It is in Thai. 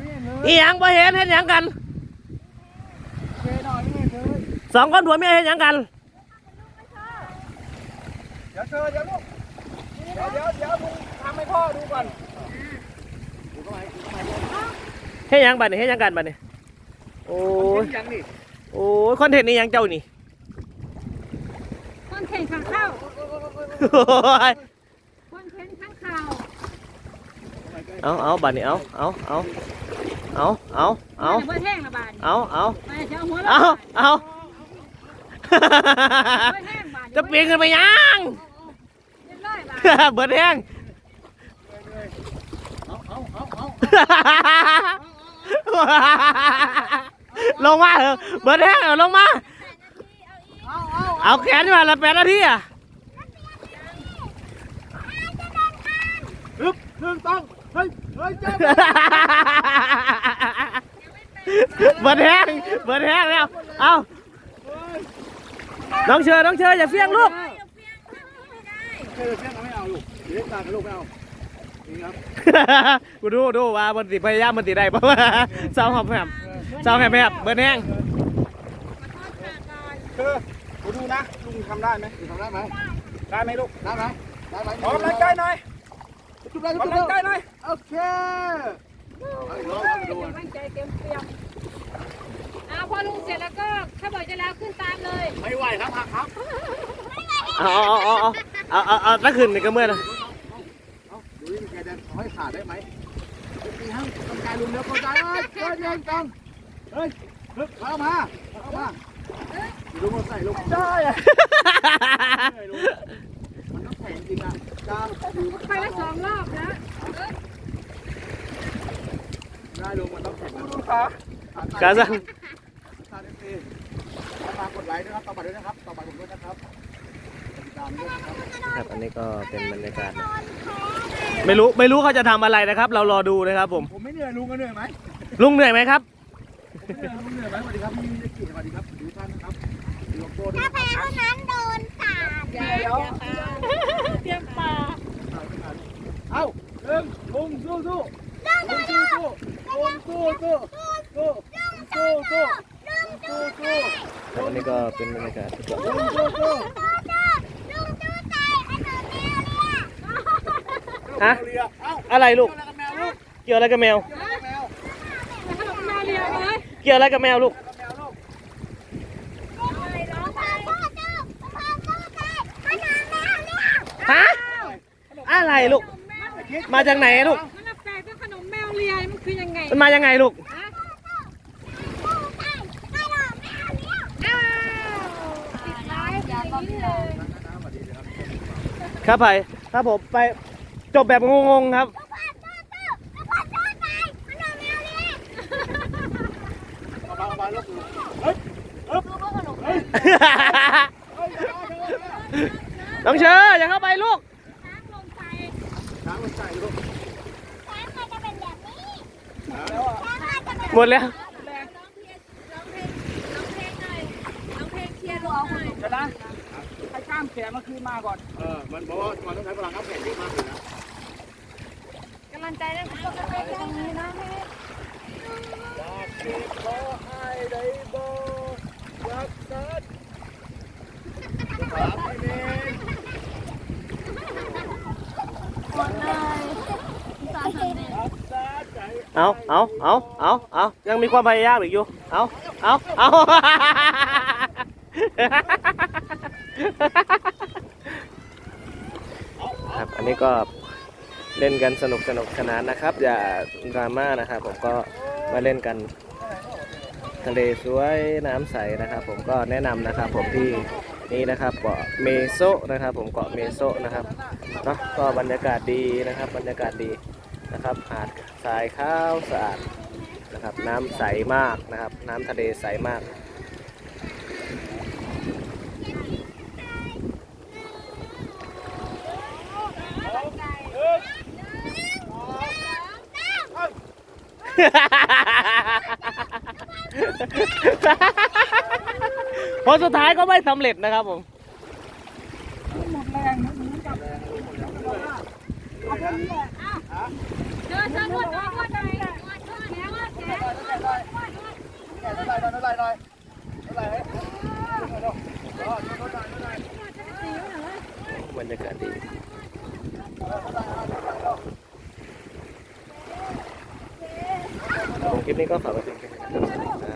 ไม่เห็นเลยอีหยังบ่เห็นเห็นหยังกันเจหน่อยไม่เห็นเลยสองคนผัวเมียเห็นหยังกันเดี๋ยวเธอเดี๋ยวลูกเดี๋ยวเดี๋ยวเดี๋ยวมึงทำให้พ่อดูก่อนดูเข้าไปดูเข้าไปเลยเห็นหยังบัดนี่เห็นหยังกันบัดนี่โอ้ยเห็นยังนี่โอ้ยคอนเทนต์นี่หยังเจ้านี่คอนเทนต์ข้างข้าวโอ้ยคอนเทนต์ข้างข่าวเอาเอาบัดนี่เอาเอาเอา เอาเอาเอาเพื่อแห้งละบาทเอาเอามาจะเอาหัวละเอาบาทเอาเพื่อแห้งบาทจะปีนขึ้นไปยัง เรียบร้อยบาทเบิดแห้งเอาเอาเอาเอาลงมาเถอะเบิดแห้งเอาลงมาเอาเอาเอาแขนมาละแปดนาทีอะฮึบหนึ่งต้องเฮ้ยเฮ้ยเจ้า เบิดแห้งเบิดแห้งแล้ว เอาน้องเชอน้องเชออย่าเฟี้ยงลูกเธอเชื่อไม่เอาลูกเดี๋ยวตากับลูกไม่เอานี่ครับกูดูดูว่ามันติพยายามมันติได้เพราะว่าสาวหอบแหบสาวแหบแหบเบิดแห้งเธอกูดูนะลุงทำได้ไหมลุงทำได้ไหมได้ไหมลูกได้ไหมได้ไหมขอกำลังใจหน่อยจุดได้จุดได้กำลังใจหน่อยโอเคเอาอีกรอบเอาไปดูกำลังใจเต็มเปี่ยม อ่าพอลุงเสร็จแล้วก็ถ้าบอกจะแล้วขึ้นตามเลย ไม่ไหวครับหักครับเอาเอาเอาเอาเอาเอาเอาตะขึ้นในกระเมื่อนะเอาดูนี่แกเดินให้ขาดได้ไหมตีให้กำลังใจลุงเดี๋ยวกำลังใจเฮ้ยเฮ้ยเย็นกันเฮ้ยเฮ้ยเข้ามาเข้ามาลุงมาใส่ลุงได้อะมันต้องแข็งจริงอะจ้าไปแล้วสองรอบแล้วได้ลุงมันต้องแข็งลุงขากาซังขาดเต็มฝากกดไลค์ด้วยครับต่อไปด้วยนะครับต่อไปผมด้วยนะครับติดตามด้วยนะครับครับ อันนี้ก็เป็นบรรยากาศนะไม่รู้ไม่รู้เขาจะทำอะไรนะครับ เรารอดูนะครับผม ผมไม่เหนื่อยลุงก็เหนื่อยไหมลุงเหนื่อยไหมครับลุงเหนื่อยไหมสวัสดีครับพี่นิกิสวัสดีครับดูท่านนะครับดูโลโก้ด้วยถ้าแพ้เท่านั้นโดนสาดเดี๋ยวเตรียมปลาเอ้าหนึ่งลุงสู้สู้ลุงสู้สู้ลุงสู้สู้สู้สู้สู้ สู้สู้อันนี้ก็เป็นบรรยากาศที่ลุงสู้สู้ลุงจูใจไอ้หนูแมวเนี่ยฮะเรือเอ้าอะไรลูกอะไรกับแมวลูก เกี่ยวอะไรกับแมวแมวขนมแมวเรียวเลยเกี่ยวอะไรกับแมวลูกแมวลูกร้องพ่อพ่อเจ้าพ่อพ่อใจขนาดแมวเนี่ยฮะ อะไรลูก มาจากไหนลูก มันแปลกว่าขนมแมวเรียมันคือยังไง มันมายังไงลูก ฮะ ใจขนาดแมวเนี่ย อ้าวติดร้ายอย่างนี้เลย ครับไปครับผมไปจบแบบงงๆครับต้อเจ้าใจขนาดแมวเนี่ยเอามาเอามาลูกเฮ้ยเฮ้ยเฮ้ยน้องเชออย่าเข้าไปลูกช้างลงไปช้างมันใส่ลูกช้างเป็นแบบนี้แล้อะช้างมันจะเป็นหมดแล้วชนะ ให้ข้ามแขนมาคืนมาก่อนเออมันบอกว่ามันต้องใช้พลังข้ามแขนเยอะมากเลยนะกำลังใจได้ทุกคนไปตรงนี้นะแม่อยากกินขอให้ได้บ่อยากสัดสามเมตรหมดเลยสามสิบเอ็ดรักษาใจเอาเอาเอาเอาเอายังมีความพยายามอีกอยู่ เอาเอาเอา ครับอันนี้ก็เล่นกันสนุกสนุกสนานนะครับ อย่าดราม่านะครับ ผมก็มาเล่นกันทะเลสวยน้ำใสนะครับ ผมก็แนะนำนะครับ ผมที่นี่นะครับเกาะเมโซนะครับ ผมเกาะเมโซนะครับเนาะก็บรรยากาศดีนะครับ บรรยากาศดีนะครับหาดทรายขาวสะอาดนะครับ น้ำใสมากนะครับ น้ำทะเลใสมาก พอสุดท้ายก็ไม่สำเร็จนะครับผมหมดแรงเหมือนกับเอาแค่นี้แหละเดินสำรวจนวดหน่อยนวดแล้วนวดแขนนวดนวดนวดนวดหน่อยนวดหน่อยนวดหน่อยนวดหน่อยบรรยากาศดี คลิปนี้ก็ฝากไว้เพียงแค่นี้ครับ